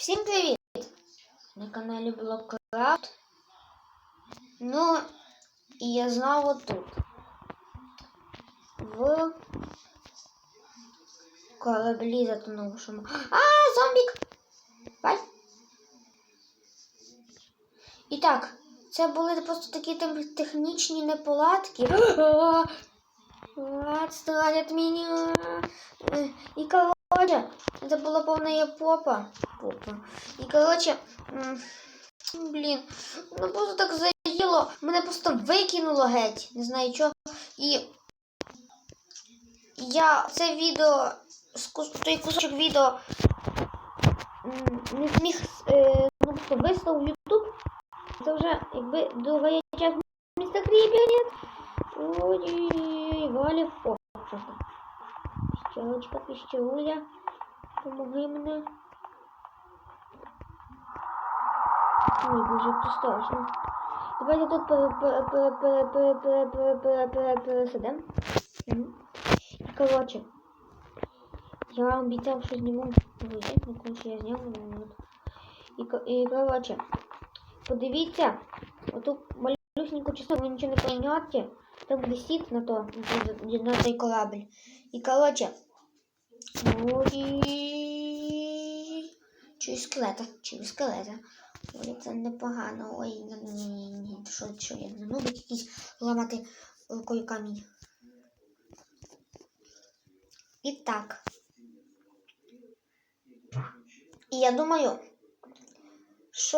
Всім привіт! На каналі Блоккрафт. Ну, і я знову тут. В кораблі затонувшому. А, зомбік! Бай! І так, це були просто такі там технічні неполадки. Отстань от меня. Э, И короче, это была полная попа. Попа. И короче, м, блін, ну просто так заїло. Мене просто викинуло геть. Не знаю чого. І я це відео, той кусочок відео не зміг е, ну, виставив в YouTube. Це вже якби другая часть міста Кріблінет. Ой, що там? Піщелочка, піщеуля, помоги мене. Ні, дуже пустошно. Давайте тут пересидемо. короче. Я вам обіцяв, що зніму. Тому що я зняв. І коротше. Подивіться. Оту малюсеньку частину вы ничего не поймете. Там висит на то, на той корабль. І коротше. Через скелета, через скелета. Ой, це непогано. Ой, ні, ні, ні, ні. Що, що я не нубик якийсь ламати рукою камінь. І так. І я думаю, що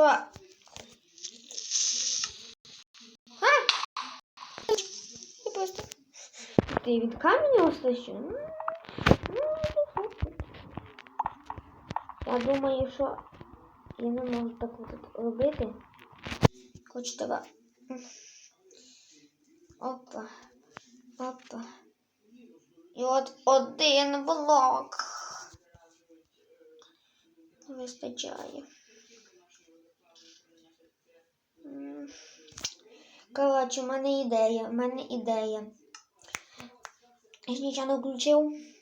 Я просто. Ти від каменя услышав? Ну, ну, Я думаю, що я не можу так от робити. Хоч тебе. Опа. Опа. І от один блок. Вистачає. Коротше, в мене ідея, в мене ідея. Я ж нічого не включив.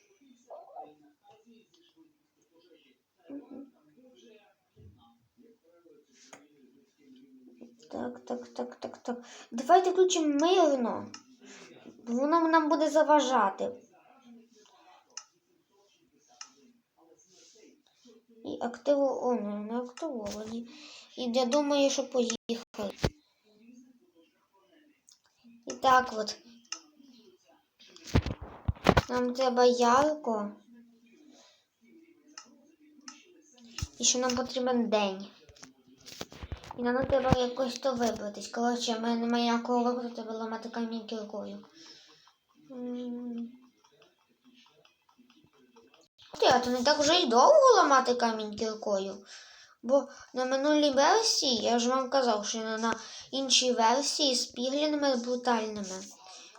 Так, так, так, так, так. Давайте включимо мирно. Воно нам буде заважати. І активо... О, не, не активовані. І я думаю, що поїхали. І так от. Нам треба ярко. І ще нам потрібен день. І нам треба якось то вибратись. Коротше, в мене немає ніякого вибору, треба ламати камінь кілкою. М. Ти, а то не так вже й довго ламати камінь кілкою. Бо на минулій версії, я ж вам казав, що на, іншій версії з піглінами брутальними.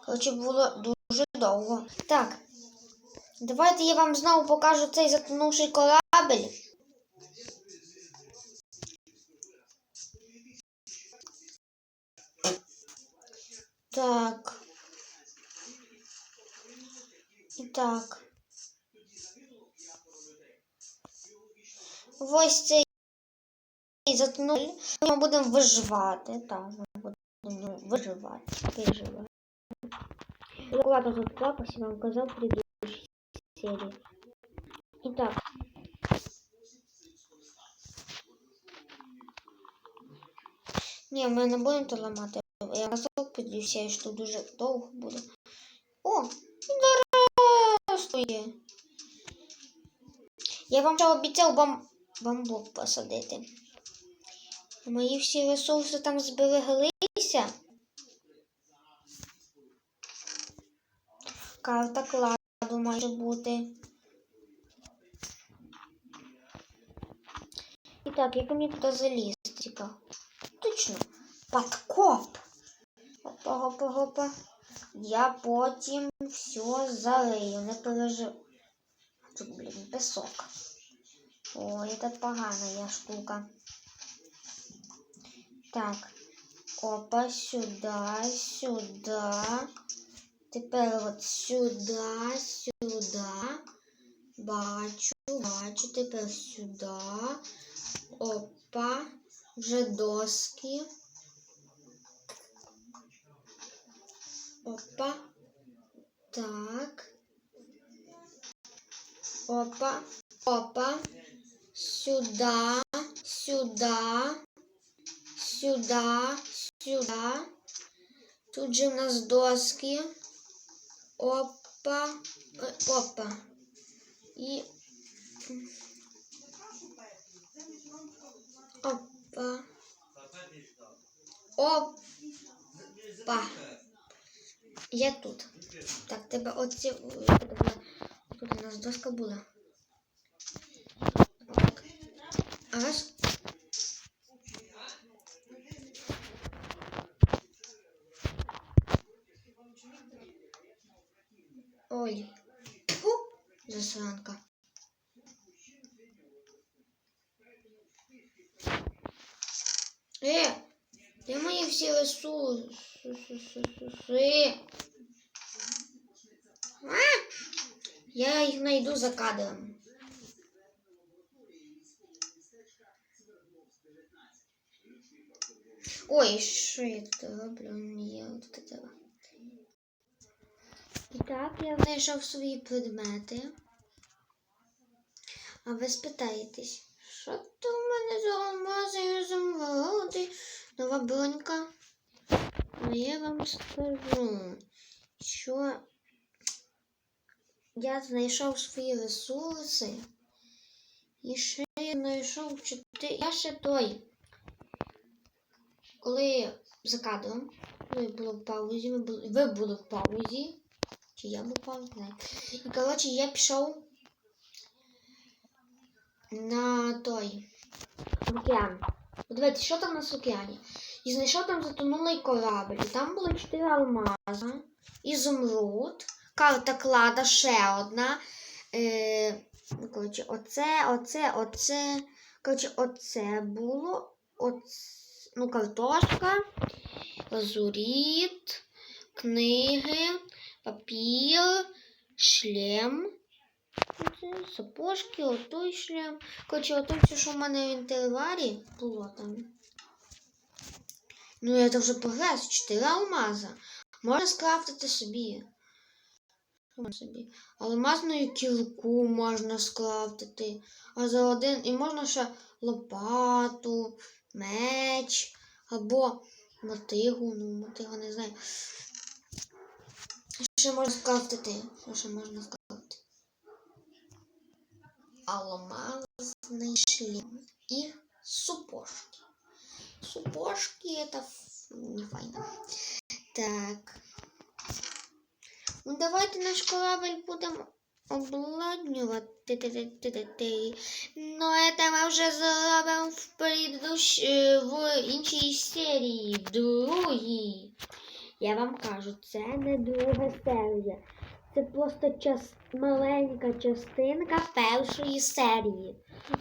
Коротше, було дуже довго. Так, давайте я вам знову покажу цей затонувший корабель. Так. Так. Ось цей затонули. Ми будемо виживати. Так, ми будемо виживати. Виживати. Ладно, тут клапас, я вам казав в предыдущей серии. Итак. Ні, ми не будемо то ламати. Я підвівся, що дуже довго буде. О, здравствує. Я вам вже обіцяв бам... бамбук посадити. Мої всі ресурси там збереглися. Карта кладу може бути. І так, як мені туди залізти? Точно, подкоп. Опа, опа, опа. Я потім все зарию, не пережив. Тут, блін, песок. Ой, это поганая штука. Так. Опа, сюда, сюда. Тепер от сюди, сюди. Бачу, бачу, тепер сюди. Опа. Вже доски. Опа. Так. Опа. Опа. Сюда. Сюда. Сюда. Сюда. Тут же у нас доски. Опа. Е, Опа. І. Опа. Опа. Я тут. Так, тебе оці. тебе- Тут у нас доска була. Так. Раз. Ой. Фу, засранка. Е, де мої всі ресурси? А? Я їх знайду за кадром. Ой, що я тут роблю? Ні, тут треба. І так, я знайшов свої предмети. А ви спитаєтесь, що то в мене за алмази замороди? Нова бронька. Ну, я вам скажу, що я знайшов свої ресурси. І ще я знайшов чотири. Я ще той. Коли за кадром, коли було в паузі, ми були, ви були в паузі. Чи я був в паузі? Не. І коротше я пішов на той океан. Подивіться, що там у нас океані. І знайшов там затонулий корабль. І там було чотири алмаза, ізумруд, карта клада, ще одна. Е, ну, коротше, оце, оце, оце. Коротше, оце було. Оце, ну, картошка, лазуріт, книги, папір, шлем. Оце, сапожки, отой шлем. Коротше, ото все, що в мене в інтерварі було там. Ну, це вже прогрес. Чотири алмаза. Можна скрафтити собі. Собі? Алмазну кілку можна скрафтити. А за один. І можна ще лопату, меч або мотигу. Ну, мотигу не знаю. Ще можна скрафтити. Що ще можна скрафтити? Алмазный шлем и супожки. Супожки это не файно. Так. Ну, давайте наш корабль будемо обладнювати. Ну, это ми вже зробимо в, предыдущ... е, в іншій серії, другій. Я вам кажу, це не друга серія. Це просто час... маленька частинка першої серії.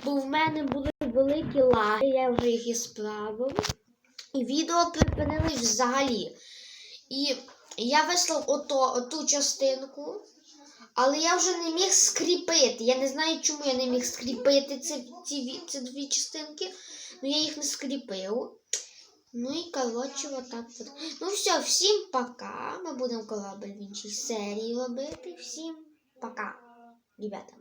Бо в мене були великі лаги, я вже їх і справив. І відео припинили взагалі. І я вислав ото, оту частинку, але я вже не міг скріпити. Я не знаю, чому я не міг скріпити ці, ці, ці дві частинки. Ну я їх не скріпив. Ну і коротше, отак от. Ну все, всім пока. Ми будемо корабль в іншій серії робити. Всім пока, ребята.